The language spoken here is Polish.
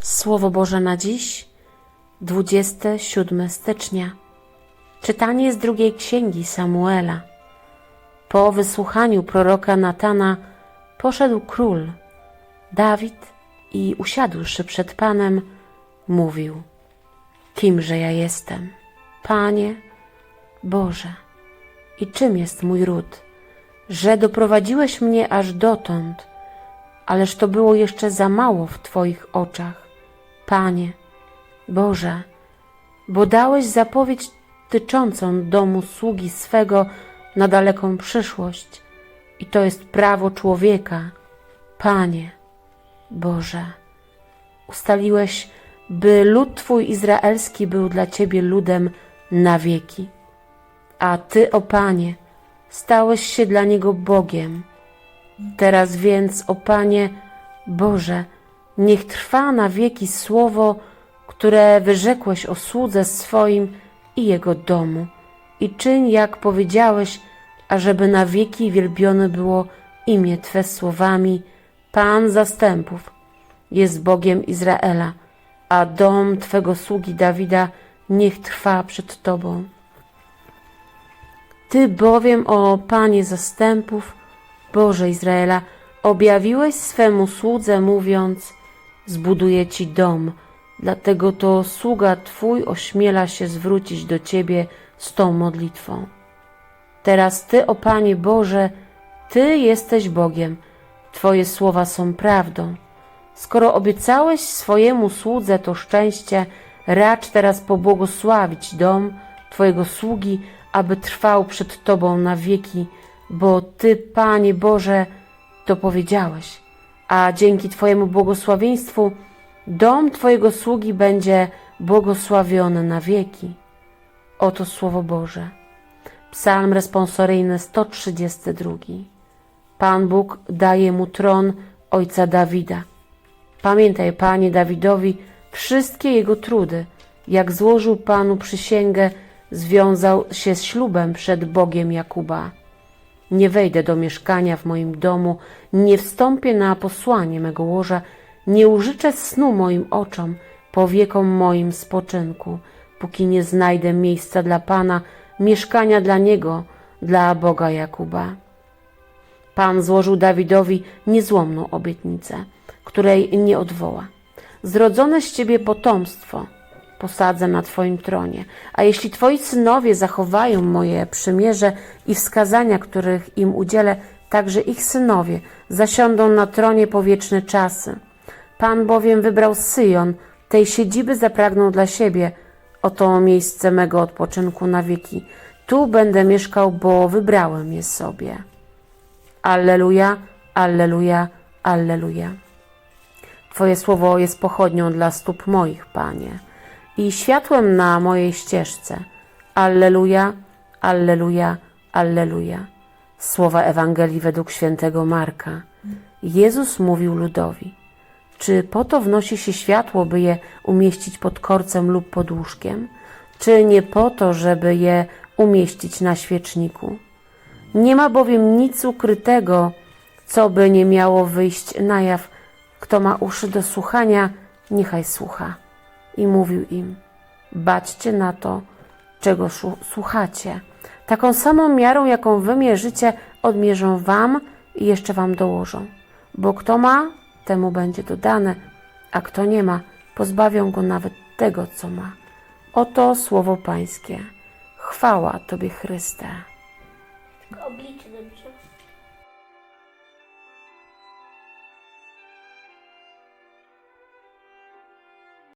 Słowo Boże na dziś, 27 stycznia. Czytanie z drugiej księgi Samuela. Po wysłuchaniu proroka Natana poszedł król Dawid i usiadłszy przed Panem, mówił: Kimże ja jestem, Panie Boże, i czym jest mój ród, że doprowadziłeś mnie aż dotąd, ależ to było jeszcze za mało w Twoich oczach, Panie Boże, bo dałeś zapowiedź tyczącą domu sługi swego na daleką przyszłość, i to jest prawo człowieka, Panie Boże. Ustaliłeś, by lud Twój izraelski był dla Ciebie ludem na wieki. A Ty, o Panie, stałeś się dla niego Bogiem. Teraz więc, o Panie Boże, niech trwa na wieki słowo, które wyrzekłeś o słudze swoim i jego domu. I czyń, jak powiedziałeś, ażeby na wieki wielbione było imię Twe słowami, Pan zastępów jest Bogiem Izraela, a dom Twego sługi Dawida niech trwa przed Tobą. Ty bowiem, o Panie zastępów, Boże Izraela, objawiłeś swemu słudze, mówiąc: Zbuduję ci dom, dlatego to sługa Twój ośmiela się zwrócić do Ciebie z tą modlitwą. Teraz Ty, o Panie Boże, Ty jesteś Bogiem, Twoje słowa są prawdą. Skoro obiecałeś swojemu słudze to szczęście, racz teraz pobłogosławić dom Twojego sługi, aby trwał przed Tobą na wieki, bo Ty, Panie Boże, to powiedziałeś. A dzięki Twojemu błogosławieństwu dom Twojego sługi będzie błogosławiony na wieki. Oto Słowo Boże. Psalm responsoryjny 132. Pan Bóg daje mu tron ojca Dawida. Pamiętaj, Panie Dawidowi, wszystkie jego trudy. Jak złożył Panu przysięgę, związał się z ślubem przed Bogiem Jakuba. Nie wejdę do mieszkania w moim domu, nie wstąpię na posłanie mego łoża, nie użyczę snu moim oczom, powiekom moim spoczynku, póki nie znajdę miejsca dla Pana, mieszkania dla Niego, dla Boga Jakuba. Pan złożył Dawidowi niezłomną obietnicę, której nie odwoła. Zrodzone z ciebie potomstwo posadzę na twoim tronie, a jeśli twoi synowie zachowają moje przymierze i wskazania, których im udzielę, także ich synowie zasiądą na tronie po wieczne czasy. Pan bowiem wybrał Syjon, tej siedziby zapragnął dla siebie. Oto miejsce mego odpoczynku na wieki. Tu będę mieszkał, bo wybrałem je sobie. Alleluja, Alleluja, Alleluja. Twoje słowo jest pochodnią dla stóp moich, Panie, i światłem na mojej ścieżce. Alleluja, Alleluja, Alleluja. Słowa Ewangelii według świętego Marka. Jezus mówił ludowi: Czy po to wnosi się światło, by je umieścić pod korcem lub pod łóżkiem? Czy nie po to, żeby je umieścić na świeczniku? Nie ma bowiem nic ukrytego, co by nie miało wyjść na jaw. Kto ma uszy do słuchania, niechaj słucha. I mówił im: Baczcie na to, czego słuchacie. Taką samą miarą, jaką wy mierzycie, odmierzą wam i jeszcze wam dołożą. Bo kto ma, temu będzie dodane, a kto nie ma, pozbawią go nawet tego, co ma. Oto słowo Pańskie. Chwała Tobie, Chryste. Oblicze dobrze.